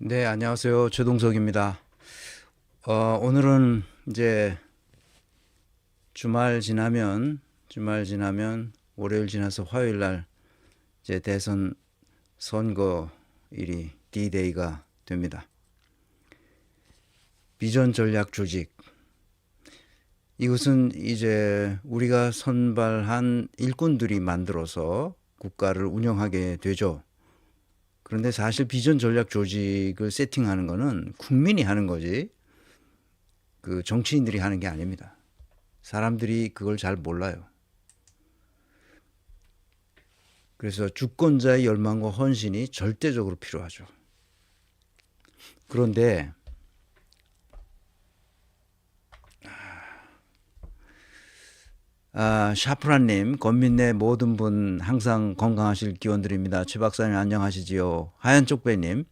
네, 안녕하세요. 최동석입니다. 어, 오늘은 이제 주말 지나면 주말 지나면 월요일 지나서 화요일 날 이제 대선 선거일이 D-Day가 됩니다. 비전 전략 조직 이것은 이제 우리가 선발한 일꾼들이 만들어서 국가를 운영하게 되죠. 그런데 사실 비전 전략 조직을 세팅하는 거는 국민이 하는 거지 그 정치인들이 하는 게 아닙니다. 사람들이 그걸 잘 몰라요. 그래서 주권자의 열망과 헌신이 절대적으로 필요하죠. 그런데 아, 샤프라님, 권민네 모든 분 항상 건강하실 기원 드립니다. 최 박사님 안녕하시지요. 하얀 쪽배님,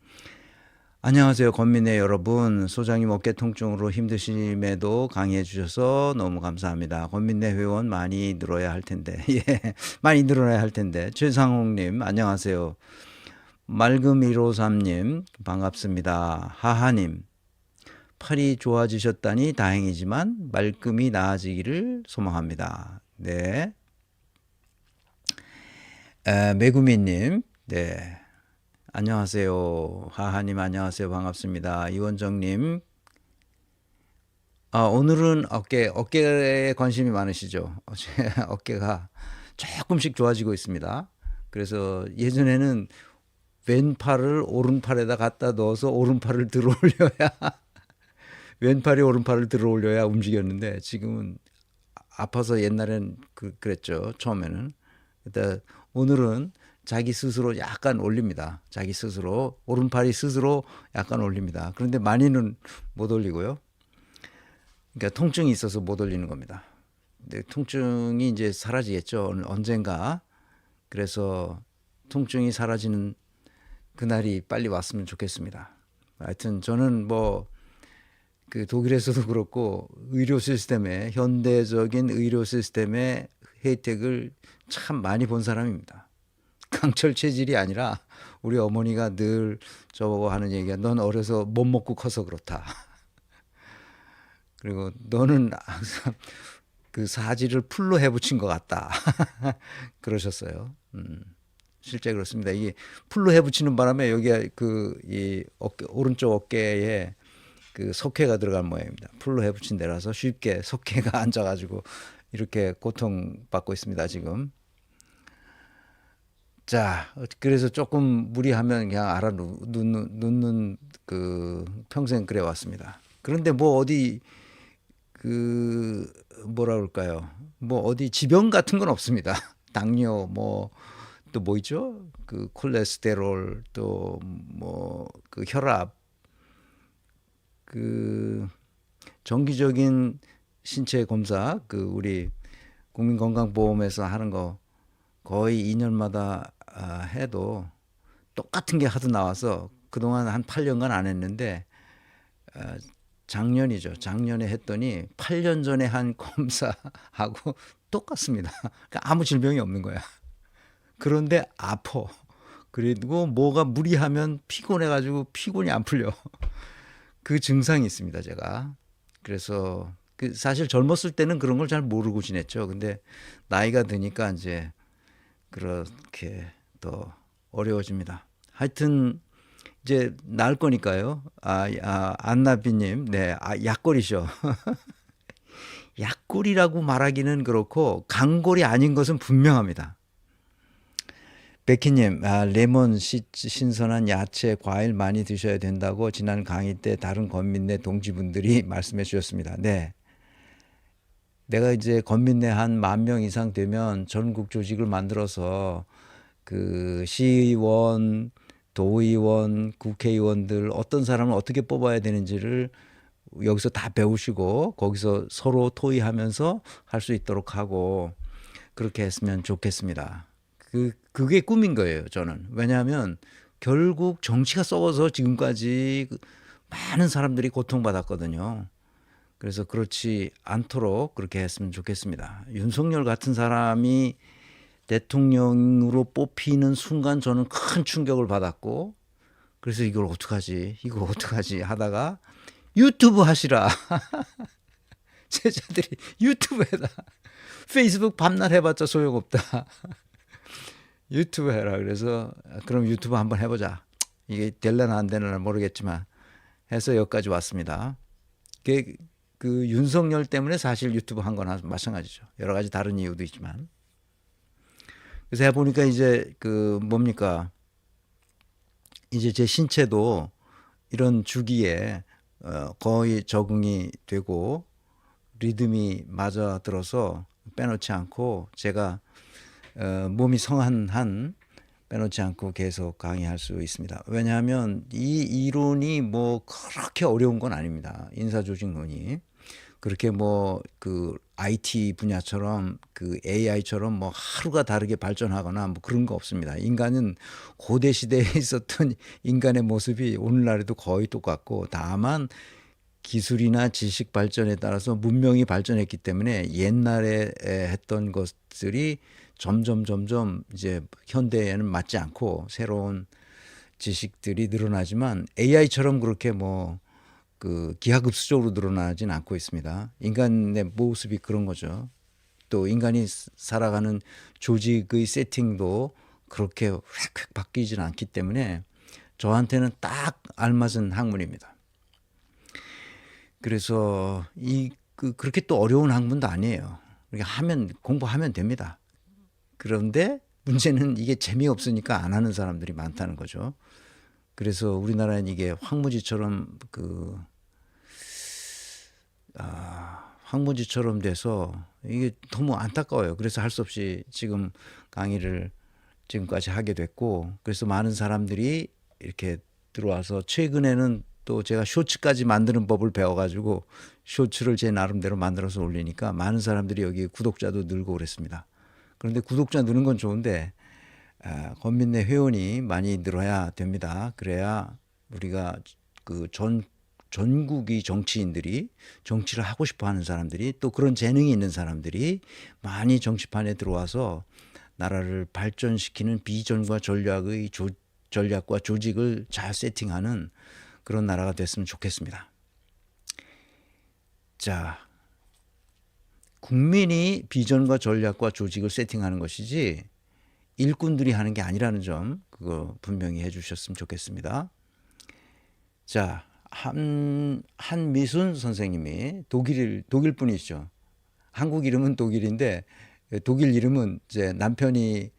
안녕하세요. 권민네 여러분. 소장님 어깨 통증으로 힘드심에도 강의해 주셔서 너무 감사합니다. 권민네 회원 많이 늘어야 할 텐데. 예, 많이 늘어나야 할 텐데. 최상홍님, 안녕하세요. 맑음 153님, 반갑습니다. 하하님, 팔이 좋아지셨다니 다행이지만 말끔히 나아지기를 소망합니다. 네. 에, 메구미님, 네. 안녕하세요. 하하님, 안녕하세요. 반갑습니다. 이원정님, 아, 오늘은 어깨, 어깨에 관심이 많으시죠? 어깨가 조금씩 좋아지고 있습니다. 그래서 예전에는 왼팔을 오른팔에다 갖다 넣어서 오른팔을 들어 올려야 왼팔이 오른팔을 들어 올려야 움직였는데 지금은 아파서 옛날엔 그, 그랬죠. 처음에는. 그때 오늘은 자기 스스로 약간 올립니다. 자기 스스로 오른팔이 스스로 약간 올립니다. 그런데 많이는 못 올리고요. 그러니까 통증이 있어서 못 올리는 겁니다. 근데 통증이 이제 사라지겠죠. 언젠가. 그래서 통증이 사라지는 그날이 빨리 왔으면 좋겠습니다. 하여튼 저는 뭐 그 독일에서도 그렇고 의료 시스템에 현대적인 의료 시스템의 혜택을 참 많이 본 사람입니다. 강철 체질이 아니라 우리 어머니가 늘 저보고 하는 얘기가 넌 어려서 못 먹고 커서 그렇다. 그리고 너는 항상 그 사지를 풀로 해붙인 것 같다. 그러셨어요. 음, 실제 그렇습니다. 이게 풀로 해붙이는 바람에 여기에 그이 어깨 오른쪽 어깨에 그 석회가 들어간 모양입니다. 풀로 해붙인 데라서 쉽게 석회가 앉아가지고 이렇게 고통받고 있습니다. 지금. 자, 그래서 조금 무리하면 그냥 알아 놓는 그 평생 그래 왔습니다. 그런데 뭐 어디 그 뭐라 그럴까요? 뭐 어디 지병 같은 건 없습니다. 당뇨 뭐 또 뭐 있죠? 그 콜레스테롤 또 뭐 그 혈압 그 정기적인 신체 검사 그 우리 국민건강보험에서 하는 거 거의 2년마다 아, 해도 똑같은 게 하도 나와서 그동안 한 8년간 안 했는데 아, 작년이죠. 작년에 했더니 8년 전에 한 검사하고 똑같습니다. 그러니까 아무 질병이 없는 거야. 그런데 아파. 그리고 뭐가 무리하면 피곤해가지고 피곤이 안 풀려. 그 증상이 있습니다, 제가. 그래서 그 사실 젊었을 때는 그런 걸 잘 모르고 지냈죠. 근데 나이가 드니까 이제 그렇게 더 어려워집니다. 하여튼 이제 나을 거니까요. 아, 아 안나비님, 네, 아, 약골이죠. 약골이라고 말하기는 그렇고 강골이 아닌 것은 분명합니다. 베키님, 아, 레몬, 시, 신선한 야채, 과일 많이 드셔야 된다고 지난 강의 때 다른 건민내 동지분들이 말씀해 주셨습니다. 네. 내가 이제 건민내 한만 명 이상 되면 전국 조직을 만들어서 그 시의원, 도의원, 국회의원들 어떤 사람을 어떻게 뽑아야 되는지를 여기서 다 배우시고 거기서 서로 토의하면서 할 수 있도록 하고 그렇게 했으면 좋겠습니다. 그 그게 꿈인 거예요, 저는. 왜냐하면 결국 정치가 썩어서 지금까지 많은 사람들이 고통받았거든요. 그래서 그렇지 않도록 그렇게 했으면 좋겠습니다. 윤석열 같은 사람이 대통령으로 뽑히는 순간 저는 큰 충격을 받았고 그래서 이걸 어떡하지? 이거 어떡하지? 하다가 유튜브 하시라. 제자들이 유튜브에다 페이스북 밤낮 해봤자 소용없다. 유튜브 해라. 그래서 그럼 유튜브 한번 해보자. 이게 될려나 안 되려나 모르겠지만 해서 여기까지 왔습니다. 그, 그 윤석열 때문에 사실 유튜브 한 거나 마찬가지죠. 여러 가지 다른 이유도 있지만. 그래서 해보니까 이제 그 뭡니까. 이제 제 신체도 이런 주기에 어, 거의 적응이 되고 리듬이 맞아 들어서 빼놓지 않고 제가 어, 몸이 성한 한 빼놓지 않고 계속 강의할 수 있습니다. 왜냐하면 이 이론이 뭐 그렇게 어려운 건 아닙니다. 인사조직론이 그렇게 뭐 그 IT 분야처럼 그 AI처럼 뭐 하루가 다르게 발전하거나 뭐 그런 거 없습니다. 인간은 고대 시대에 있었던 인간의 모습이 오늘날에도 거의 똑같고 다만 기술이나 지식 발전에 따라서 문명이 발전했기 때문에 옛날에 했던 것들이 점점 점점 이제 현대에는 맞지 않고 새로운 지식들이 늘어나지만 AI처럼 그렇게 뭐 그 기하급수적으로 늘어나진 않고 있습니다. 인간의 모습이 그런 거죠. 또 인간이 살아가는 조직의 세팅도 그렇게 획획 바뀌진 않기 때문에 저한테는 딱 알맞은 학문입니다. 그래서 이 그 그렇게 또 어려운 학문도 아니에요. 그러니까 하면 공부하면 됩니다. 그런데 문제는 이게 재미없으니까 안 하는 사람들이 많다는 거죠. 그래서 우리나라는 이게 황무지처럼 그, 아, 황무지처럼 돼서 이게 너무 안타까워요. 그래서 할 수 없이 지금 강의를 지금까지 하게 됐고, 그래서 많은 사람들이 이렇게 들어와서 최근에는 또 제가 쇼츠까지 만드는 법을 배워가지고 쇼츠를 제 나름대로 만들어서 올리니까 많은 사람들이 여기 구독자도 늘고 그랬습니다. 그런데 구독자 느는 건 좋은데 아, 권민내 회원이 많이 늘어야 됩니다. 그래야 우리가 그 전 전국이 정치인들이 정치를 하고 싶어 하는 사람들이 또 그런 재능이 있는 사람들이 많이 정치판에 들어와서 나라를 발전시키는 비전과 전략의 조, 전략과 조직을 잘 세팅하는 그런 나라가 됐으면 좋겠습니다. 자, 국민이 비전과 전략과 조직을 세팅하는 것이지 일꾼들이 하는 게 아니라는 점 그거 분명히 해주셨으면 좋겠습니다. 자, 한 한미순 선생님이 독일 독일 분이시죠. 한국 이름은 독일인데 독일 이름은 이제 남편이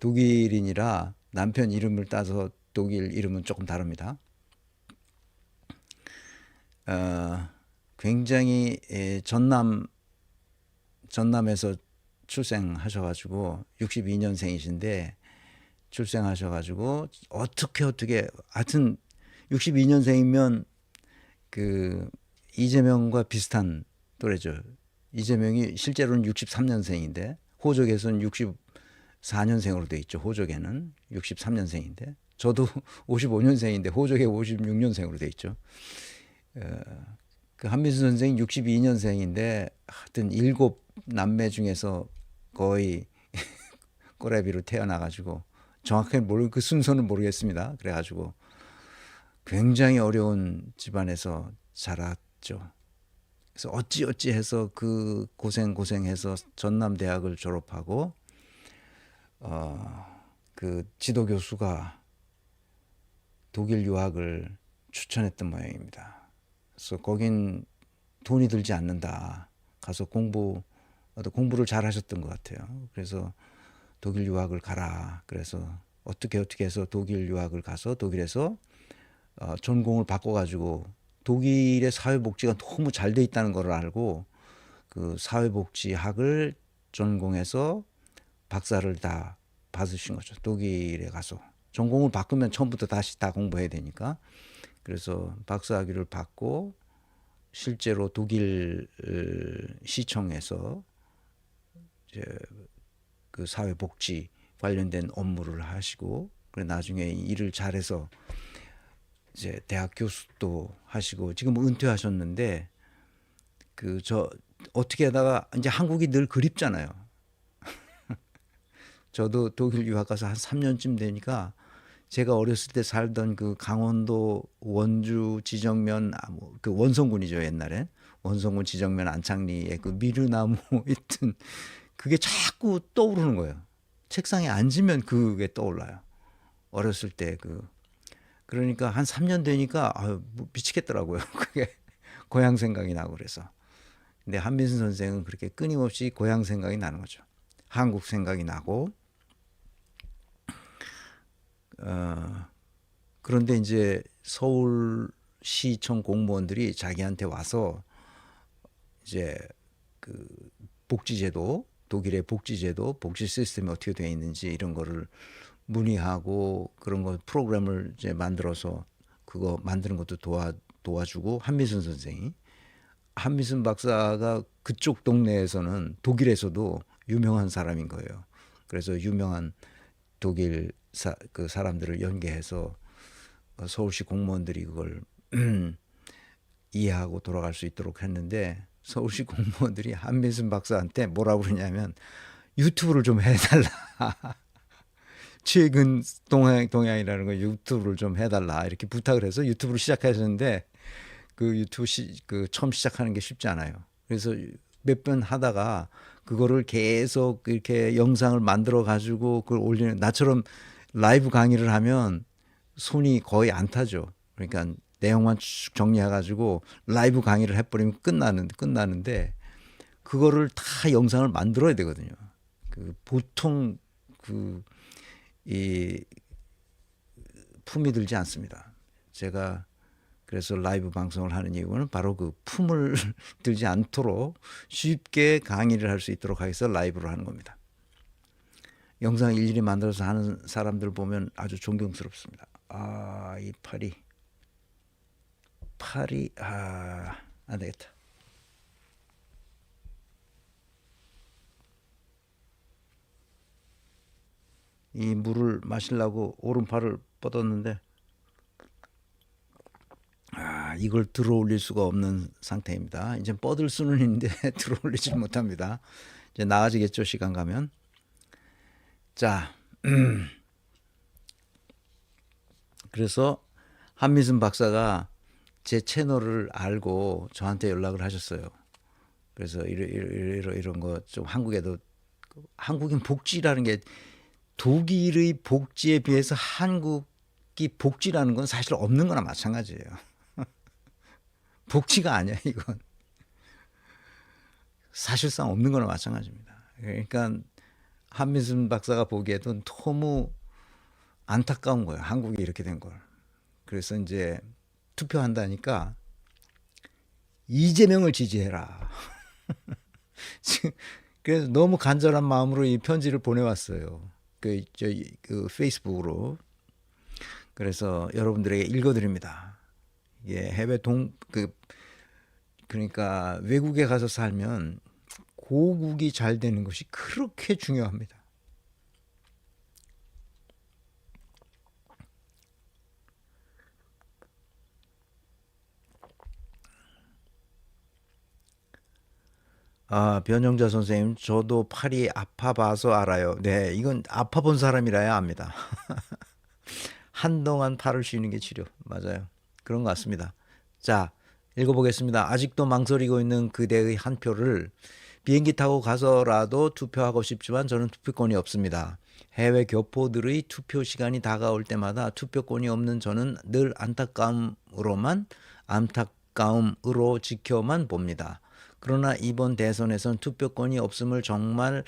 독일인이라 남편 이름을 따서 독일 이름은 조금 다릅니다. 어, 굉장히 전남 전남에서 출생하셔가지고 62년생이신데 출생하셔가지고 어떻게 어떻게 하여튼 62년생이면 그 이재명과 비슷한 또래죠. 이재명이 실제로는 63년생인데 호적에서는 64년생으로 돼 있죠. 호적에는 63년생인데 저도 55년생인데 호적에 56년생으로 돼 있죠. 어, 그 한민수 선생이 62년생인데 하여튼 일곱 남매 중에서 거의 꼬레비로 태어나가지고 정확하게 모르 그 순서는 모르겠습니다. 그래가지고 굉장히 어려운 집안에서 자랐죠. 그래서 어찌 어찌 해서 그 고생 고생해서 전남 대학을 졸업하고 어 그 지도 교수가 독일 유학을 추천했던 모양입니다. 그래서 거긴 돈이 들지 않는다. 가서 공부 공부를 잘 하셨던 것 같아요. 그래서 독일 유학을 가라. 그래서 어떻게 어떻게 해서 독일 유학을 가서 독일에서 어, 전공을 바꿔가지고 독일의 사회복지가 너무 잘 돼 있다는 걸 알고 그 사회복지학을 전공해서 박사를 다 받으신 거죠. 독일에 가서 전공을 바꾸면 처음부터 다시 다 공부해야 되니까 그래서 박사학위를 받고 실제로 독일 시청에서 이제 그 사회복지 관련된 업무를 하시고 그래 나중에 일을 잘해서 이제 대학 교수도 하시고 지금 은퇴하셨는데 그 저 어떻게 하다가 이제 한국이 늘 그립잖아요. 저도 독일 유학 가서 한 3년쯤 되니까 제가 어렸을 때 살던 그 강원도 원주 지정면 아, 뭐, 그 원성군이죠 옛날에 원성군 지정면 안창리에 그 미르나무 있던 그게 자꾸 떠오르는 거예요. 책상에 앉으면 그게 떠올라요. 어렸을 때 그 그러니까 한 3년 되니까 아유 뭐 미치겠더라고요. 그게 고향 생각이 나고 그래서. 근데 한민순 선생은 그렇게 끊임없이 고향 생각이 나는 거죠. 한국 생각이 나고 어, 그런데 이제 서울시청 공무원들이 자기한테 와서 이제 그 복지제도 독일의 복지제도 복지 시스템이 어떻게 되어 있는지 이런 거를 문의하고 그런 거 프로그램을 이제 만들어서 그거 만드는 것도 도와 도와주고 한미순 선생이 한미순 박사가 그쪽 동네에서는 독일에서도 유명한 사람인 거예요. 그래서 유명한 독일 사, 그 사람들을 연계해서 어, 서울시 공무원들이 그걸 이해하고 돌아갈 수 있도록 했는데 서울시 공무원들이 한민순 박사한테 뭐라고 그러냐면 유튜브를 좀 해달라. 최근 동향, 동향이라는 거 유튜브를 좀 해달라 이렇게 부탁을 해서 유튜브를 시작하셨는데 그 유튜브 시, 그 처음 시작하는 게 쉽지 않아요. 그래서 몇 번 하다가 그거를 계속 이렇게 영상을 만들어 가지고 그걸 올리는 나처럼 라이브 강의를 하면 손이 거의 안 타죠. 그러니까 내용만 쭉 정리해 가지고 라이브 강의를 해버리면 끝나는 끝나는데 그거를 다 영상을 만들어야 되거든요. 그 보통 그 이 품이 들지 않습니다. 제가 그래서 라이브 방송을 하는 이유는 바로 그 품을 들지 않도록 쉽게 강의를 할 수 있도록 하기 위해서 라이브로 하는 겁니다. 영상 일일이 만들어서 하는 사람들 보면 아주 존경스럽습니다. 아, 이 팔이 팔이 아, 안 되겠다. 이 물을 마시려고 오른팔을 뻗었는데 아, 이걸 들어 올릴 수가 없는 상태입니다. 이제 뻗을 수는 있는데 들어 올리지 못합니다. 이제 나아지겠죠, 시간 가면. 자, 그래서 한미순 박사가 제 채널을 알고 저한테 연락을 하셨어요. 그래서 이런 이런 이런 거 좀 한국에도 한국인 복지라는 게 독일의 복지에 비해서 한국이 복지라는 건 사실 없는 거나 마찬가지예요. 복지가 아니야 이건 사실상 없는 거나 마찬가지입니다. 그러니까 한민순 박사가 보기에도 너무 안타까운 거예요. 한국이 이렇게 된 걸. 그래서 이제 투표한다니까 이재명을 지지해라. 그래서 너무 간절한 마음으로 이 편지를 보내왔어요. 그, 저, 그 페이스북으로. 그래서 여러분들에게 읽어드립니다. 예, 해외 동, 그, 그러니까 외국에 가서 살면 고국이 잘 되는 것이 그렇게 중요합니다. 아, 변영자 선생님, 저도 팔이 아파 봐서 알아요. 네, 이건 아파 본 사람이라야 압니다. 한동안 팔을 쉬는 게 치료. 맞아요. 그런 것 같습니다. 자, 읽어보겠습니다. 아직도 망설이고 있는 그대의 한 표를 비행기 타고 가서라도 투표하고 싶지만 저는 투표권이 없습니다. 해외 교포들의 투표 시간이 다가올 때마다 투표권이 없는 저는 늘 안타까움으로만 안타까움으로 지켜만 봅니다. 그러나 이번 대선에선 투표권이 없음을 정말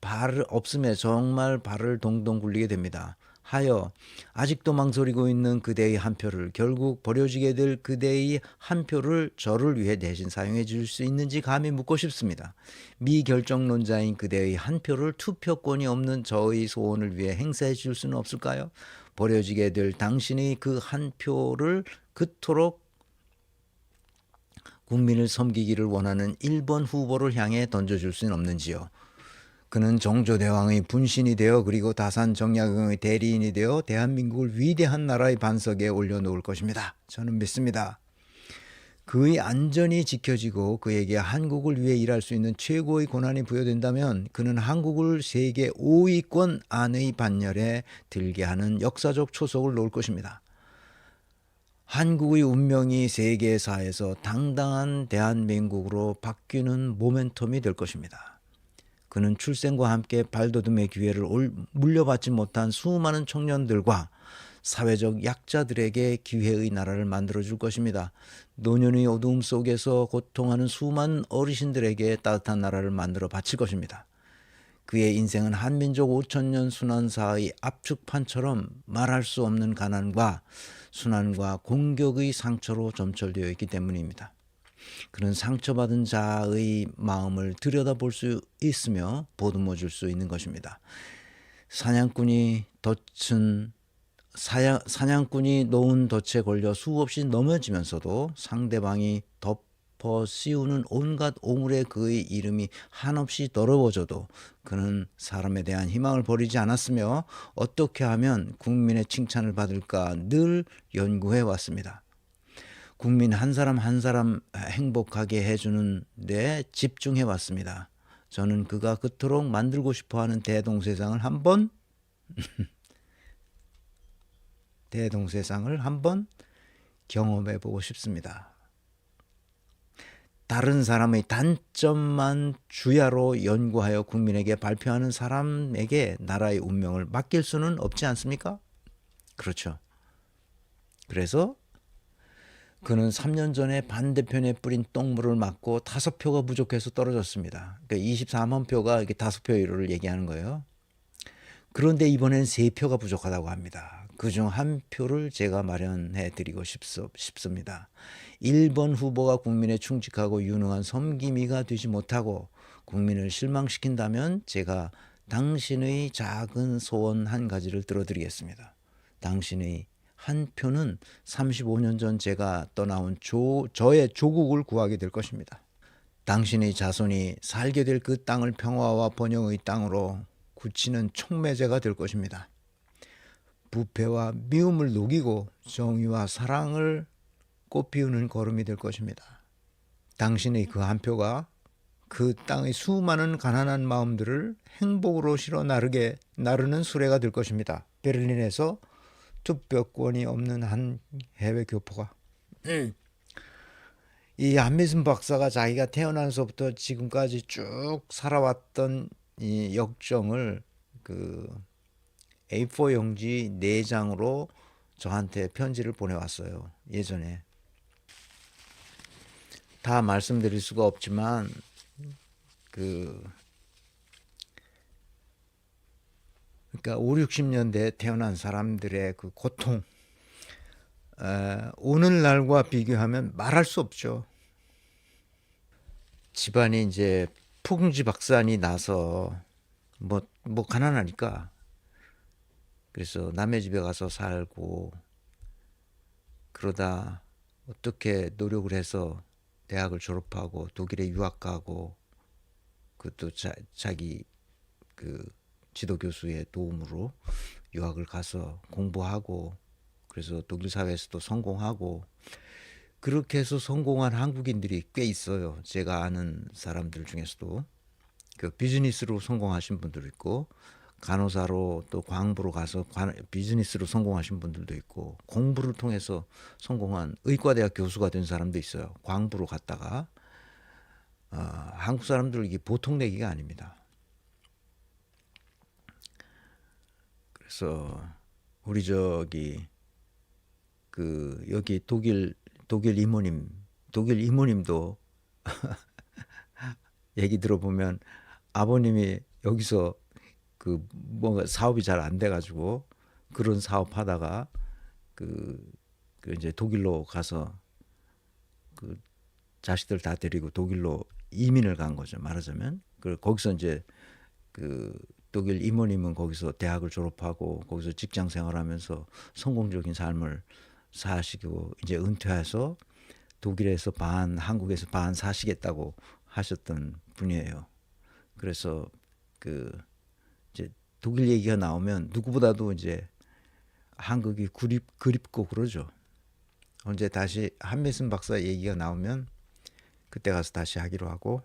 발 없음에 정말 발을 동동 굴리게 됩니다. 하여 아직도 망설이고 있는 그대의 한 표를 결국 버려지게 될 그대의 한 표를 저를 위해 대신 사용해 줄 수 있는지 감히 묻고 싶습니다. 미결정론자인 그대의 한 표를 투표권이 없는 저의 소원을 위해 행사해 줄 수는 없을까요? 버려지게 될 당신의 그 한 표를 그토록 국민을 섬기기를 원하는 1번 후보를 향해 던져줄 수는 없는지요. 그는 정조대왕의 분신이 되어 그리고 다산 정약용의 대리인이 되어 대한민국을 위대한 나라의 반석에 올려놓을 것입니다. 저는 믿습니다. 그의 안전이 지켜지고 그에게 한국을 위해 일할 수 있는 최고의 권한이 부여된다면 그는 한국을 세계 5위권 안의 반열에 들게 하는 역사적 초석을 놓을 것입니다. 한국의 운명이 세계사에서 당당한 대한민국으로 바뀌는 모멘텀이 될 것입니다. 그는 출생과 함께 발돋움의 기회를 올- 물려받지 못한 수많은 청년들과 사회적 약자들에게 기회의 나라를 만들어 줄 것입니다. 노년의 어두움 속에서 고통하는 수많은 어르신들에게 따뜻한 나라를 만들어 바칠 것입니다. 그의 인생은 한민족 5천년 순환사의 압축판처럼 말할 수 없는 가난과 순환과 공격의 상처로 점철되어 있기 때문입니다. 그는 상처받은 자의 마음을 들여다볼 수 있으며 보듬어 줄 수 있는 것입니다. 사냥꾼이 덫은 사냥, 사냥꾼이 놓은 덫에 걸려 수없이 넘어지면서도 상대방이 덮어 씌우는 온갖 오물에 그의 이름이 한없이 더러워져도 그는 사람에 대한 희망을 버리지 않았으며 어떻게 하면 국민의 칭찬을 받을까 늘 연구해 왔습니다. 국민 한 사람 한 사람 행복하게 해주는 데 집중해 왔습니다. 저는 그가 그토록 만들고 싶어 하는 대동세상을 한번 대동세상을 한번 경험해 보고 싶습니다. 다른 사람의 단점만 주야로 연구하여 국민에게 발표하는 사람에게 나라의 운명을 맡길 수는 없지 않습니까? 그렇죠. 그래서 그는 3년 전에 반대편에 뿌린 똥물을 맞고 다섯 표가 부족해서 떨어졌습니다. 그러니까 24만 표가 이렇게 다섯 표를 얘기하는 거예요. 그런데 이번엔 세 표가 부족하다고 합니다. 그 중 한 표를 제가 마련해 드리고 싶습니다. 1번 후보가 국민에 충직하고 유능한 섬김이가 되지 못하고 국민을 실망시킨다면 제가 당신의 작은 소원 한 가지를 들어드리겠습니다. 당신의 한 표는 35년 전 제가 떠나온 조, 저의 조국을 구하게 될 것입니다. 당신의 자손이 살게 될 그 땅을 평화와 번영의 땅으로 굳히는 촉매제가 될 것입니다. 부패와 미움을 녹이고 정의와 사랑을 꽃피우는 걸음이 될 것입니다. 당신의 그 한 표가 그 땅의 수많은 가난한 마음들을 행복으로 실어 나르게 나르는 수레가 될 것입니다. 베를린에서 투표권이 없는 한 해외 교포가 이 한미순 박사가 자기가 태어나서부터 지금까지 쭉 살아왔던 이 역정을 그 A4 용지 4장으로 저한테 편지를 보내왔어요. 예전에. 다 말씀드릴 수가 없지만 그 그러니까 5, 60년대 태어난 사람들의 그 고통 에, 오늘날과 비교하면 말할 수 없죠. 집안이 이제 풍지 박산이 나서 뭐뭐 가난하니까 그래서 남의 집에 가서 살고 그러다 어떻게 노력을 해서 대학을 졸업하고 독일에 유학 가고 그것도 자, 자기 그 지도 교수의 도움으로 유학을 가서 공부하고 그래서 독일 사회에서도 성공하고 그렇게 해서 성공한 한국인들이 꽤 있어요. 제가 아는 사람들 중에서도 그 비즈니스로 성공하신 분들도 있고 간호사로 또 광부로 가서 관, 비즈니스로 성공하신 분들도 있고 공부를 통해서 성공한 의과대학 교수가 된 사람도 있어요. 광부로 갔다가 어, 한국 사람들 이게 보통 내기가 아닙니다. 그래서 우리 저기 그 여기 독일 독일 이모님 독일 이모님도 얘기 들어보면 아버님이 여기서 그 뭔가 사업이 잘 안 돼가지고 그런 사업 하다가 그, 그 이제 독일로 가서 그 자식들 다 데리고 독일로 이민을 간 거죠. 말하자면. 그 거기서 이제 그 독일 이모님은 거기서 대학을 졸업하고 거기서 직장 생활하면서 성공적인 삶을 사시고 이제 은퇴해서 독일에서 반 한국에서 반 사시겠다고 하셨던 분이에요. 그래서 그 이제 독일 얘기가 나오면 누구보다도 이제 한국이 그립 그립고 그러죠. 언제 다시 한미순 박사 얘기가 나오면 그때 가서 다시 하기로 하고